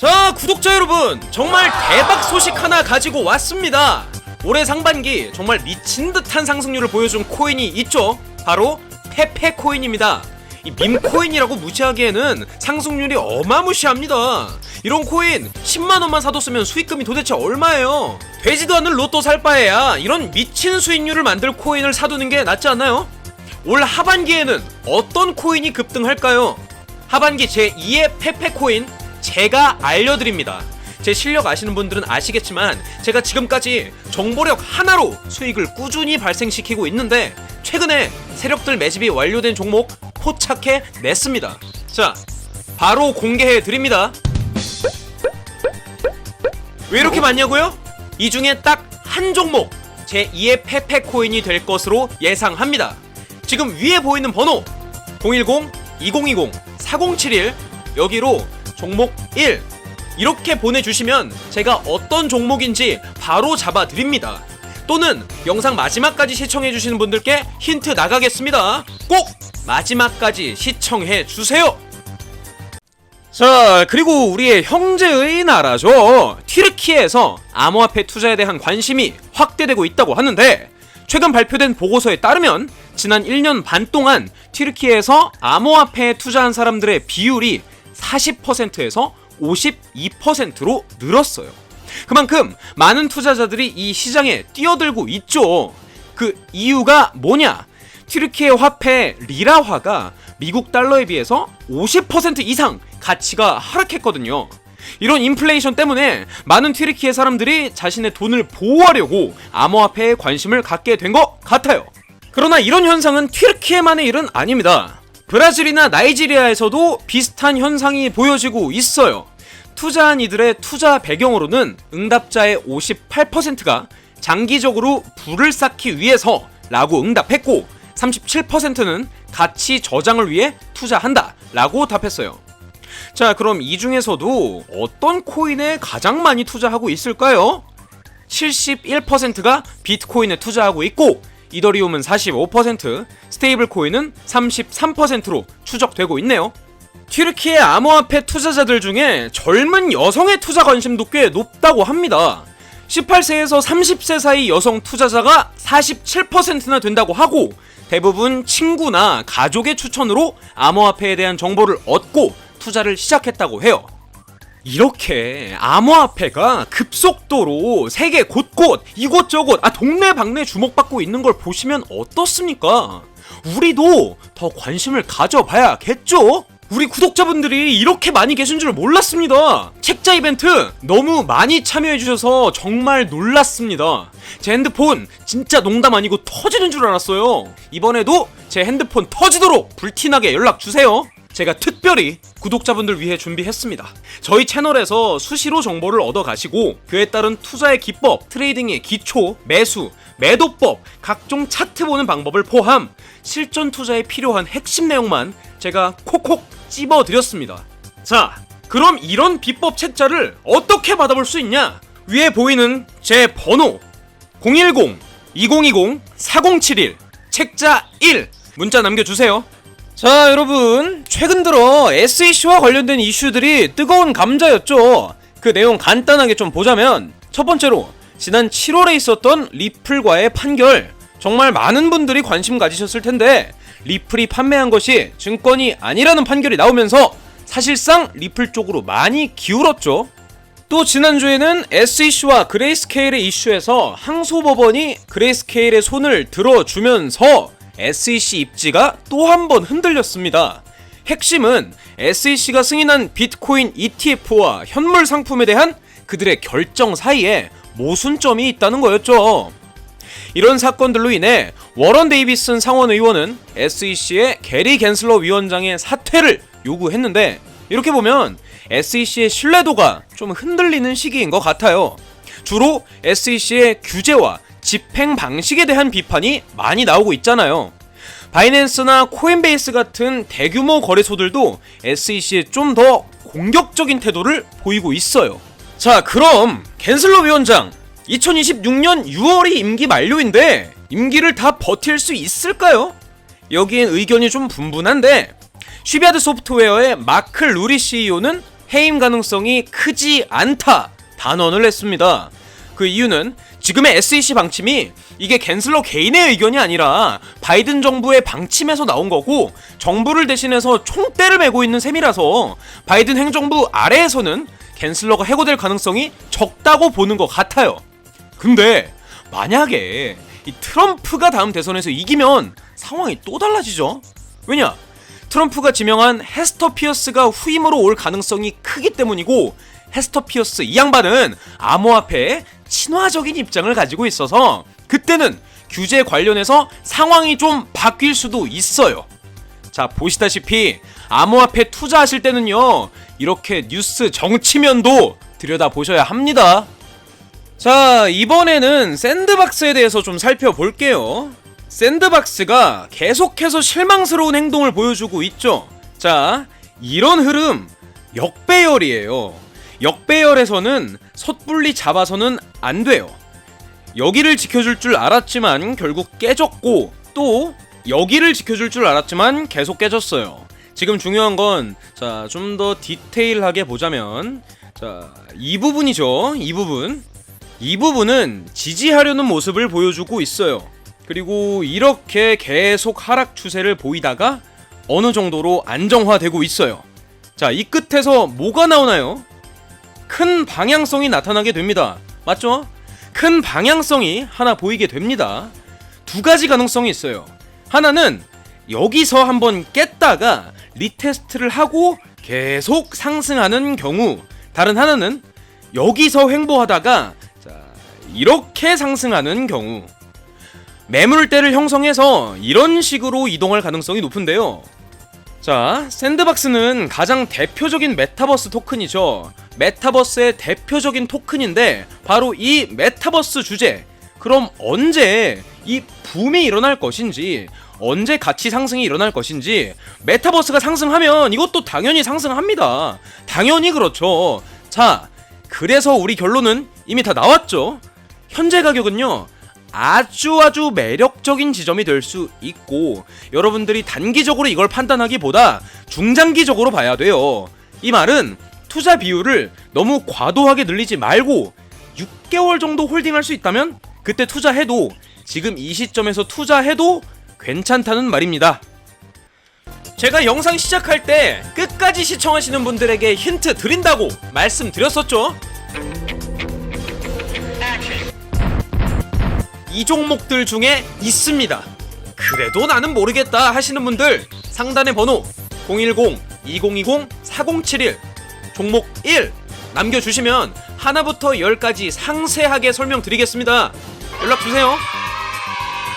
자 구독자 여러분 정말 대박 소식 하나 가지고 왔습니다. 올해 상반기 정말 미친 듯한 상승률을 보여준 코인이 있죠? 바로 페페 코인입니다. 이 밈코인이라고 무시하기에는 상승률이 어마무시합니다. 이런 코인 10만원만 사뒀으면 수익금이 도대체 얼마예요? 되지도 않는 로또 살 바에야 이런 미친 수익률을 만들 코인을 사두는 게 낫지 않나요? 올 하반기에는 어떤 코인이 급등할까요? 하반기 제2의 페페 코인 제가 알려드립니다. 제 실력 아시는 분들은 아시겠지만 제가 지금까지 정보력 하나로 수익을 꾸준히 발생시키고 있는데 최근에 세력들 매집이 완료된 종목 포착해 냈습니다. 자, 바로 공개해 드립니다. 왜 이렇게 많냐고요? 이 중에 딱 한 종목 제2의 페페 코인이 될 것으로 예상합니다. 지금 위에 보이는 번호 010-2020-4071 여기로 종목 1 이렇게 보내주시면 제가 어떤 종목인지 바로 잡아드립니다. 또는 영상 마지막까지 시청해주시는 분들께 힌트 나가겠습니다. 꼭 마지막까지 시청해주세요. 자, 그리고 우리의 형제의 나라죠. 튀르키에서 암호화폐 투자에 대한 관심이 확대되고 있다고 하는데 최근 발표된 보고서에 따르면 지난 1년 반 동안 튀르키에서 암호화폐에 투자한 사람들의 비율이 40%에서 52%로 늘었어요. 그만큼 많은 투자자들이 이 시장에 뛰어들고 있죠. 그 이유가 뭐냐? 튀르키예 화폐 리라화가 미국 달러에 비해서 50% 이상 가치가 하락했거든요. 이런 인플레이션 때문에 많은 튀르키예 사람들이 자신의 돈을 보호하려고 암호화폐에 관심을 갖게 된 것 같아요. 그러나 이런 현상은 튀르키예만의 일은 아닙니다. 브라질이나 나이지리아에서도 비슷한 현상이 보여지고 있어요. 투자한 이들의 투자 배경으로는 응답자의 58%가 장기적으로 부를 쌓기 위해서 라고 응답했고 37%는 가치 저장을 위해 투자한다 라고 답했어요. 자, 그럼 이 중에서도 어떤 코인에 가장 많이 투자하고 있을까요? 71%가 비트코인에 투자하고 있고 이더리움은 45%, 스테이블 코인은 33%로 추적되고 있네요. 튀르키의 암호화폐 투자자들 중에 젊은 여성의 투자 관심도 꽤 높다고 합니다. 18세에서 30세 사이 여성 투자자가 47%나 된다고 하고 대부분 친구나 가족의 추천으로 암호화폐에 대한 정보를 얻고 투자를 시작했다고 해요. 이렇게 암호화폐가 급속도로 세계 곳곳 이곳저곳 아 동네방네 주목받고 있는 걸 보시면 어떻습니까? 우리도 더 관심을 가져봐야겠죠? 우리 구독자분들이 이렇게 많이 계신 줄 몰랐습니다. 책자 이벤트 너무 많이 참여해주셔서 정말 놀랐습니다. 제 핸드폰 진짜 농담 아니고 터지는 줄 알았어요. 이번에도 제 핸드폰 터지도록 불티나게 연락주세요. 제가 특별히 구독자분들 위해 준비했습니다. 저희 채널에서 수시로 정보를 얻어 가시고 그에 따른 투자의 기법, 트레이딩의 기초, 매수, 매도법, 각종 차트 보는 방법을 포함 실전 투자에 필요한 핵심 내용만 제가 콕콕 찝어 드렸습니다. 자, 그럼 이런 비법 책자를 어떻게 받아볼 수 있냐? 위에 보이는 제 번호 010-2020-4071 책자 1 문자 남겨주세요. 자 여러분. 최근 들어 SEC와 관련된 이슈들이 뜨거운 감자였죠. 그 내용 간단하게 좀 보자면 첫 번째로 지난 7월에 있었던 리플과의 판결. 정말 많은 분들이 관심 가지셨을 텐데 리플이 판매한 것이 증권이 아니라는 판결이 나오면서 사실상 리플 쪽으로 많이 기울었죠. 또 지난주에는 SEC와 그레이스케일의 이슈에서 항소법원이 그레이스케일의 손을 들어주면서 SEC 입지가 또 한 번 흔들렸습니다. 핵심은 SEC가 승인한 비트코인 ETF와 현물 상품에 대한 그들의 결정 사이에 모순점이 있다는 거였죠. 이런 사건들로 인해 워런 데이비슨 상원 의원은 SEC의 게리 겐슬러 위원장의 사퇴를 요구했는데 이렇게 보면 SEC의 신뢰도가 좀 흔들리는 시기인 것 같아요. 주로 SEC의 규제와 집행 방식에 대한 비판이 많이 나오고 있잖아요. 바이낸스나 코인베이스 같은 대규모 거래소들도 SEC에 좀 더 공격적인 태도를 보이고 있어요. 자, 그럼 겐슬러 위원장 2026년 6월이 임기 만료인데 임기를 다 버틸 수 있을까요? 여기엔 의견이 좀 분분한데 쉬비아드 소프트웨어의 마크 루리 CEO는 해임 가능성이 크지 않다 단언을 했습니다. 그 이유는 지금의 SEC 방침이 이게 갠슬러 개인의 의견이 아니라 바이든 정부의 방침에서 나온 거고 정부를 대신해서 총대를 메고 있는 셈이라서 바이든 행정부 아래에서는 갠슬러가 해고될 가능성이 적다고 보는 것 같아요. 근데 만약에 이 트럼프가 다음 대선에서 이기면 상황이 또 달라지죠. 왜냐? 트럼프가 지명한 헤스터 피어스가 후임으로 올 가능성이 크기 때문이고 헤스터 피어스 이 양반은 암호화폐에 친화적인 입장을 가지고 있어서 그때는 규제 관련해서 상황이 좀 바뀔 수도 있어요. 자 보시다시피 암호화폐 투자하실 때는요 이렇게 뉴스 정치면도 들여다 보셔야 합니다. 자 이번에는 샌드박스에 대해서 좀 살펴볼게요. 샌드박스가 계속해서 실망스러운 행동을 보여주고 있죠. 자 이런 흐름 역배열이에요. 역배열에서는 섣불리 잡아서는 안 돼요. 여기를 지켜줄 줄 알았지만 결국 깨졌고 또 여기를 지켜줄 줄 알았지만 계속 깨졌어요. 지금 중요한 건 자 좀 더 디테일하게 보자면 자 이 부분이죠. 이 부분 이 부분은 지지하려는 모습을 보여주고 있어요. 그리고 이렇게 계속 하락 추세를 보이다가 어느 정도로 안정화되고 있어요. 자, 이 끝에서 뭐가 나오나요? 큰 방향성이 나타나게 됩니다. 맞죠? 큰 방향성이 하나 보이게 됩니다. 두 가지 가능성이 있어요. 하나는 여기서 한번 깼다가 리테스트를 하고 계속 상승하는 경우. 다른 하나는 여기서 횡보하다가 자, 이렇게 상승하는 경우. 매물대를 형성해서 이런 식으로 이동할 가능성이 높은데요. 자, 샌드박스는 가장 대표적인 메타버스 토큰이죠. 메타버스의 대표적인 토큰인데 바로 이 메타버스 주제. 그럼 언제 이 붐이 일어날 것인지, 언제 가치 상승이 일어날 것인지, 메타버스가 상승하면 이것도 당연히 상승합니다. 당연히 그렇죠. 자, 그래서 우리 결론은 이미 다 나왔죠. 현재 가격은요. 아주 아주 매력적인 지점이 될 수 있고 여러분들이 단기적으로 이걸 판단하기보다 중장기적으로 봐야 돼요. 이 말은 투자 비율을 너무 과도하게 늘리지 말고 6개월 정도 홀딩할 수 있다면 그때 투자해도 지금 이 시점에서 투자해도 괜찮다는 말입니다. 제가 영상 시작할 때 끝까지 시청하시는 분들에게 힌트 드린다고 말씀드렸었죠. 이 종목들 중에 있습니다. 그래도 나는 모르겠다 하시는 분들 상단의 번호 010-2020-4071 종목 1 남겨주시면 하나부터 열까지 상세하게 설명드리겠습니다. 연락 주세요.